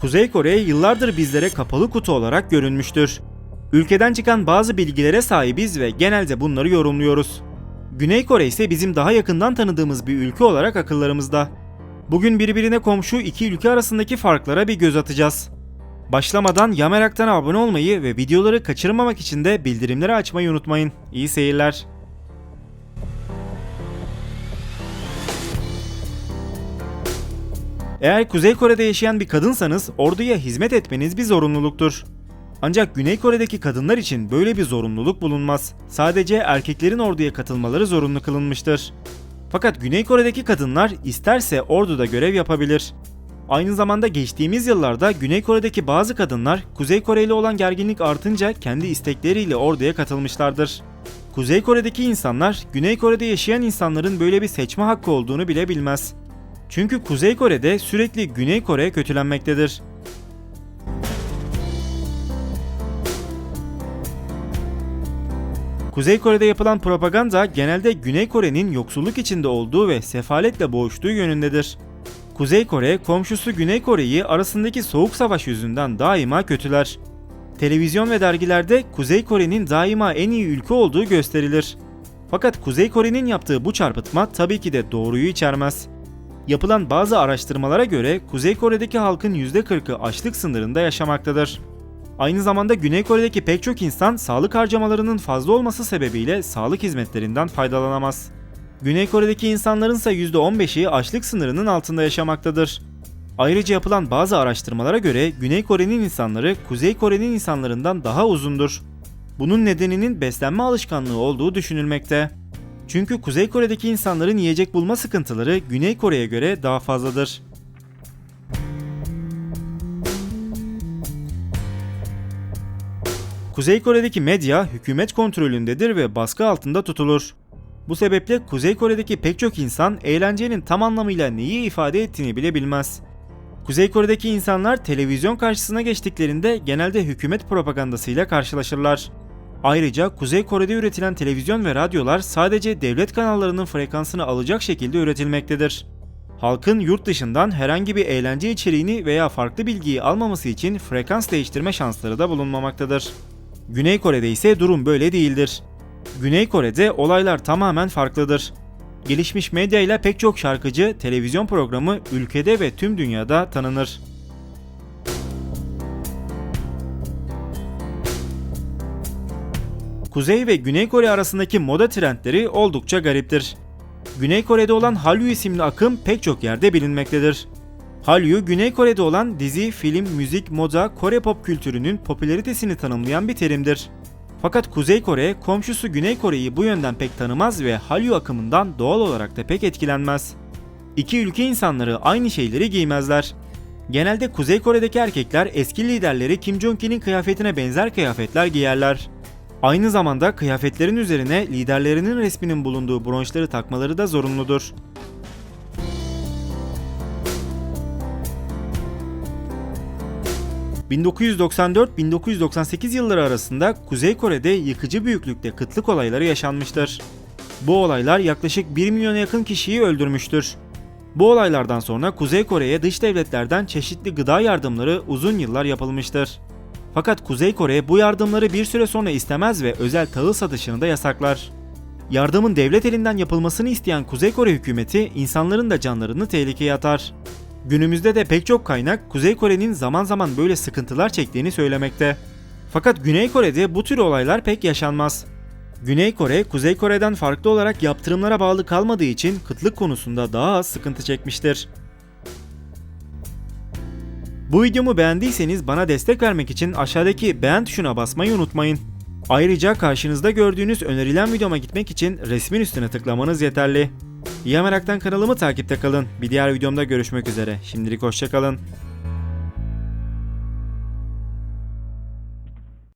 Kuzey Kore yıllardır bizlere kapalı kutu olarak görünmüştür. Ülkeden çıkan bazı bilgilere sahibiz ve genelde bunları yorumluyoruz. Güney Kore ise bizim daha yakından tanıdığımız bir ülke olarak akıllarımızda. Bugün birbirine komşu iki ülke arasındaki farklara bir göz atacağız. Başlamadan ya meraktan abone olmayı ve videoları kaçırmamak için de bildirimleri açmayı unutmayın. İyi seyirler. Eğer Kuzey Kore'de yaşayan bir kadınsanız orduya hizmet etmeniz bir zorunluluktur. Ancak Güney Kore'deki kadınlar için böyle bir zorunluluk bulunmaz. Sadece erkeklerin orduya katılmaları zorunlu kılınmıştır. Fakat Güney Kore'deki kadınlar isterse orduda görev yapabilir. Aynı zamanda geçtiğimiz yıllarda Güney Kore'deki bazı kadınlar Kuzey Kore ile olan gerginlik artınca kendi istekleriyle orduya katılmışlardır. Kuzey Kore'deki insanlar Güney Kore'de yaşayan insanların böyle bir seçme hakkı olduğunu bile bilmez. Çünkü Kuzey Kore'de sürekli Güney Kore kötülenmektedir. Kuzey Kore'de yapılan propaganda genelde Güney Kore'nin yoksulluk içinde olduğu ve sefaletle boğuştuğu yönündedir. Kuzey Kore, komşusu Güney Kore'yi arasındaki soğuk savaş yüzünden daima kötüler. Televizyon ve dergilerde Kuzey Kore'nin daima en iyi ülke olduğu gösterilir. Fakat Kuzey Kore'nin yaptığı bu çarpıtma tabii ki de doğruyu içermez. Yapılan bazı araştırmalara göre Kuzey Kore'deki halkın %40'ı açlık sınırında yaşamaktadır. Aynı zamanda Güney Kore'deki pek çok insan sağlık harcamalarının fazla olması sebebiyle sağlık hizmetlerinden faydalanamaz. Güney Kore'deki insanların ise %15'i açlık sınırının altında yaşamaktadır. Ayrıca yapılan bazı araştırmalara göre Güney Kore'nin insanları Kuzey Kore'nin insanlarından daha uzundur. Bunun nedeninin beslenme alışkanlığı olduğu düşünülmekte. Çünkü Kuzey Kore'deki insanların yiyecek bulma sıkıntıları Güney Kore'ye göre daha fazladır. Kuzey Kore'deki medya hükümet kontrolündedir ve baskı altında tutulur. Bu sebeple Kuzey Kore'deki pek çok insan eğlencenin tam anlamıyla neyi ifade ettiğini bile bilmez. Kuzey Kore'deki insanlar televizyon karşısına geçtiklerinde genelde hükümet propagandasıyla karşılaşırlar. Ayrıca Kuzey Kore'de üretilen televizyon ve radyolar sadece devlet kanallarının frekansını alacak şekilde üretilmektedir. Halkın yurt dışından herhangi bir eğlence içeriğini veya farklı bilgiyi almaması için frekans değiştirme şansları da bulunmamaktadır. Güney Kore'de ise durum böyle değildir. Güney Kore'de olaylar tamamen farklıdır. Gelişmiş medya ile pek çok şarkıcı, televizyon programı ülkede ve tüm dünyada tanınır. Kuzey ve Güney Kore arasındaki moda trendleri oldukça gariptir. Güney Kore'de olan Hallyu isimli akım pek çok yerde bilinmektedir. Hallyu, Güney Kore'de olan dizi, film, müzik, moda, Kore pop kültürünün popülaritesini tanımlayan bir terimdir. Fakat Kuzey Kore, komşusu Güney Kore'yi bu yönden pek tanımaz ve Hallyu akımından doğal olarak da pek etkilenmez. İki ülke insanları aynı şeyleri giymezler. Genelde Kuzey Kore'deki erkekler eski liderleri Kim Jong-un'in kıyafetine benzer kıyafetler giyerler. Aynı zamanda kıyafetlerin üzerine liderlerinin resminin bulunduğu bronşları takmaları da zorunludur. ...1994-1998 yılları arasında Kuzey Kore'de yıkıcı büyüklükte kıtlık olayları yaşanmıştır. Bu olaylar yaklaşık 1 milyona yakın kişiyi öldürmüştür. Bu olaylardan sonra Kuzey Kore'ye dış devletlerden çeşitli gıda yardımları uzun yıllar yapılmıştır. Fakat Kuzey Kore bu yardımları bir süre sonra istemez ve özel tahıl satışını da yasaklar. Yardımın devlet elinden yapılmasını isteyen Kuzey Kore hükümeti insanların da canlarını tehlikeye atar. Günümüzde de pek çok kaynak Kuzey Kore'nin zaman zaman böyle sıkıntılar çektiğini söylemekte. Fakat Güney Kore'de bu tür olaylar pek yaşanmaz. Güney Kore, Kuzey Kore'den farklı olarak yaptırımlara bağlı kalmadığı için kıtlık konusunda daha az sıkıntı çekmiştir. Bu videomu beğendiyseniz bana destek vermek için aşağıdaki beğen tuşuna basmayı unutmayın. Ayrıca karşınızda gördüğünüz önerilen videoma gitmek için resmin üstüne tıklamanız yeterli. İyi Merak'tan kanalımı takipte kalın. Bir diğer videomda görüşmek üzere. Şimdilik hoşçakalın.